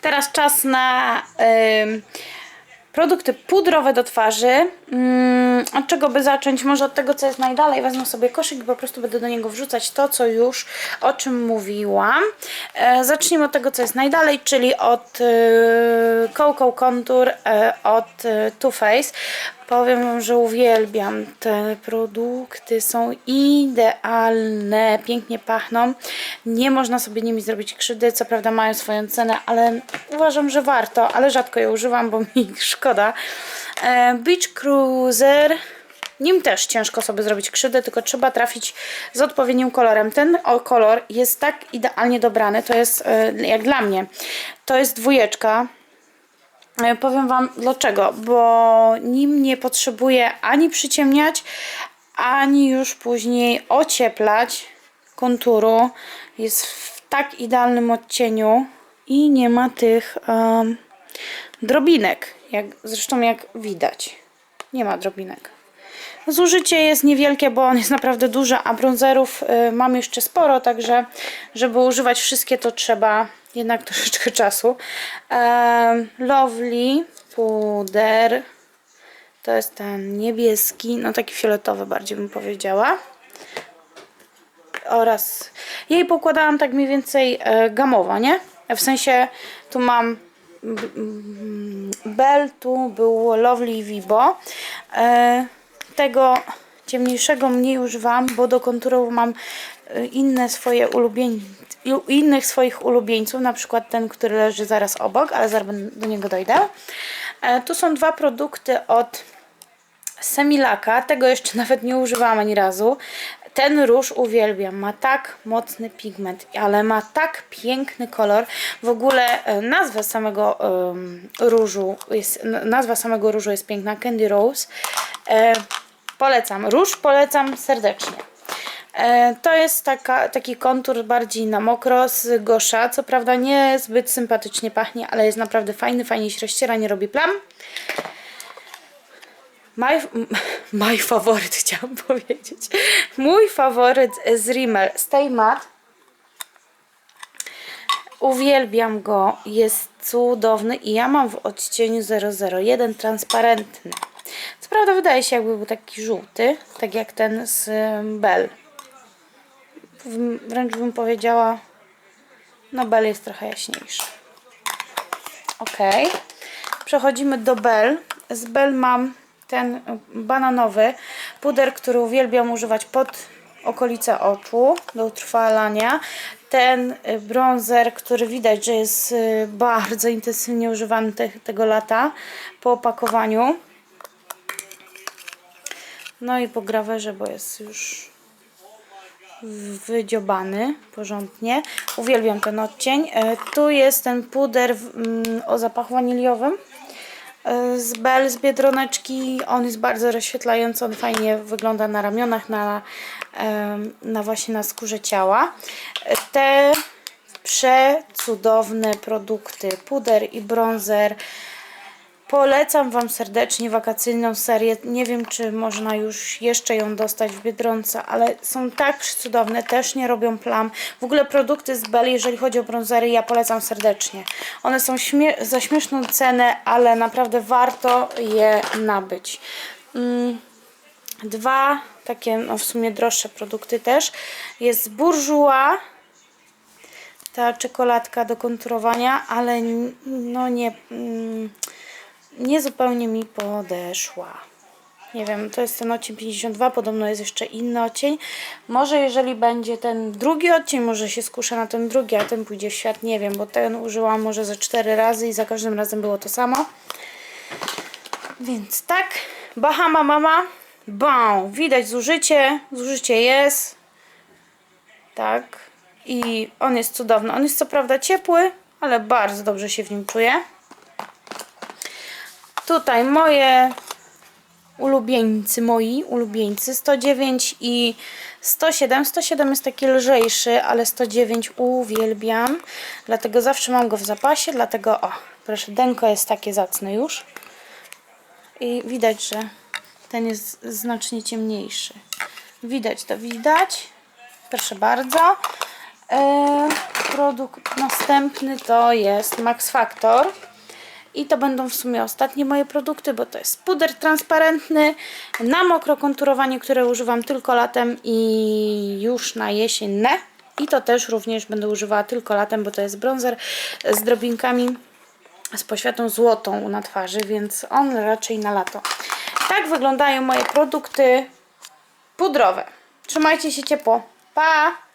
Teraz czas na ym, produkty pudrowe do twarzy. Ym, od czego by zacząć? Może od tego, co jest najdalej. Wezmę sobie koszyk i po prostu będę do niego wrzucać to, co już o czym mówiłam. E, zacznijmy od tego, co jest najdalej, czyli od Coco Contour, y, od Too Faced. Powiem Wam, że uwielbiam te produkty, są idealne, pięknie pachną. Nie można sobie nimi zrobić krzywdy, co prawda mają swoją cenę, ale uważam, że warto, ale rzadko je używam, bo mi szkoda. E, Beach Cruiser. Nim też ciężko sobie zrobić krzywdę, tylko trzeba trafić z odpowiednim kolorem. Ten kolor jest tak idealnie dobrany, to jest e, jak dla mnie. To jest dwójeczka. E, Powiem Wam dlaczego, bo nim nie potrzebuję ani przyciemniać, ani już później ocieplać konturu. Jest w tak idealnym odcieniu i nie ma tych em, drobinek, jak, zresztą jak widać. Nie ma drobinek. Zużycie jest niewielkie, bo on jest naprawdę duży, a bronzerów y, mam jeszcze sporo, także żeby używać wszystkie to trzeba jednak troszeczkę czasu. Lovely puder. To jest ten niebieski, no taki fioletowy bardziej bym powiedziała. Oraz jej pokładałam tak mniej więcej e, gamowo, nie? W sensie tu mam Bell, tu był Lovely Vibo. E, tego ciemniejszego mniej używam, bo do konturów mam e, inne swoje ulubieńce innych swoich ulubieńców, na przykład ten, który leży zaraz obok, ale zaraz do niego dojdę. E, tu są dwa produkty od Semilaka, tego jeszcze nawet nie używałam ani razu. Ten róż uwielbiam, ma tak mocny pigment, ale ma tak piękny kolor. W ogóle e, nazwa samego em, różu jest, nazwa samego różu jest piękna, Candy Rose. E, polecam, róż polecam serdecznie. E, To jest taka, taki kontur bardziej na mokro z Gosza. Co prawda nie zbyt sympatycznie pachnie, ale jest naprawdę fajny, fajnie się rozciera, nie robi plam. My, my faworyt chciałam powiedzieć. Mój faworyt z Rimmel Stay Matte. Uwielbiam go, jest cudowny i ja mam w odcieniu 001 transparentny. Co prawda wydaje się jakby był taki żółty, tak jak ten z Bell. Wręcz bym powiedziała, no Bell jest trochę jaśniejszy. Ok. Przechodzimy do Bell. Z Bell mam ten y, bananowy puder, który uwielbiam używać pod okolice oczu do utrwalania. Ten y, bronzer, który widać, że jest y, bardzo intensywnie używany te, tego lata po opakowaniu. No i po grawerze, bo jest już wydziobany porządnie. Uwielbiam ten odcień. Tu jest ten puder mm, o zapachu waniliowym z Bell, z Biedroneczki. On jest bardzo rozświetlający, on fajnie wygląda na ramionach, na, na właśnie na skórze ciała. E, Te przecudowne produkty, puder i bronzer. Polecam Wam serdecznie wakacyjną serię. Nie wiem, czy można już jeszcze ją dostać w Biedronce, ale są tak przecudowne, też nie robią plam. W ogóle produkty z Bell, jeżeli chodzi o bronzery, ja polecam serdecznie. One są śmie- za śmieszną cenę, ale naprawdę warto je nabyć. Mm. Dwa takie, no w sumie droższe produkty też. Jest Bourjois, ta czekoladka do konturowania, ale no nie, mm, nie zupełnie mi podeszła. Nie wiem, to jest ten odcień 52, podobno jest jeszcze inny odcień. Może jeżeli będzie ten drugi odcień, może się skuszę na ten drugi, a ten pójdzie w świat, nie wiem, bo ten użyłam może ze cztery razy i za każdym razem było to samo. Więc tak, Bahama Mama, bam, widać zużycie, zużycie jest, tak, i on jest cudowny. On jest co prawda ciepły, ale bardzo dobrze się w nim czuję. Tutaj moje ulubieńcy, moi ulubieńcy 109 i 107. 107 jest taki lżejszy, ale 109 uwielbiam, dlatego zawsze mam go w zapasie, dlatego o, proszę, denko jest takie zacne już i widać, że ten jest znacznie ciemniejszy. Widać to, widać. Proszę bardzo. Eee, produkt następny to jest Max Factor. I to będą w sumie ostatnie moje produkty, bo to jest puder transparentny na mokro konturowanie, które używam tylko latem i już na jesienne. I to też również będę używała tylko latem, bo to jest bronzer z drobinkami z poświatą złotą na twarzy, więc on raczej na lato. Tak wyglądają moje produkty pudrowe. Trzymajcie się ciepło. Pa!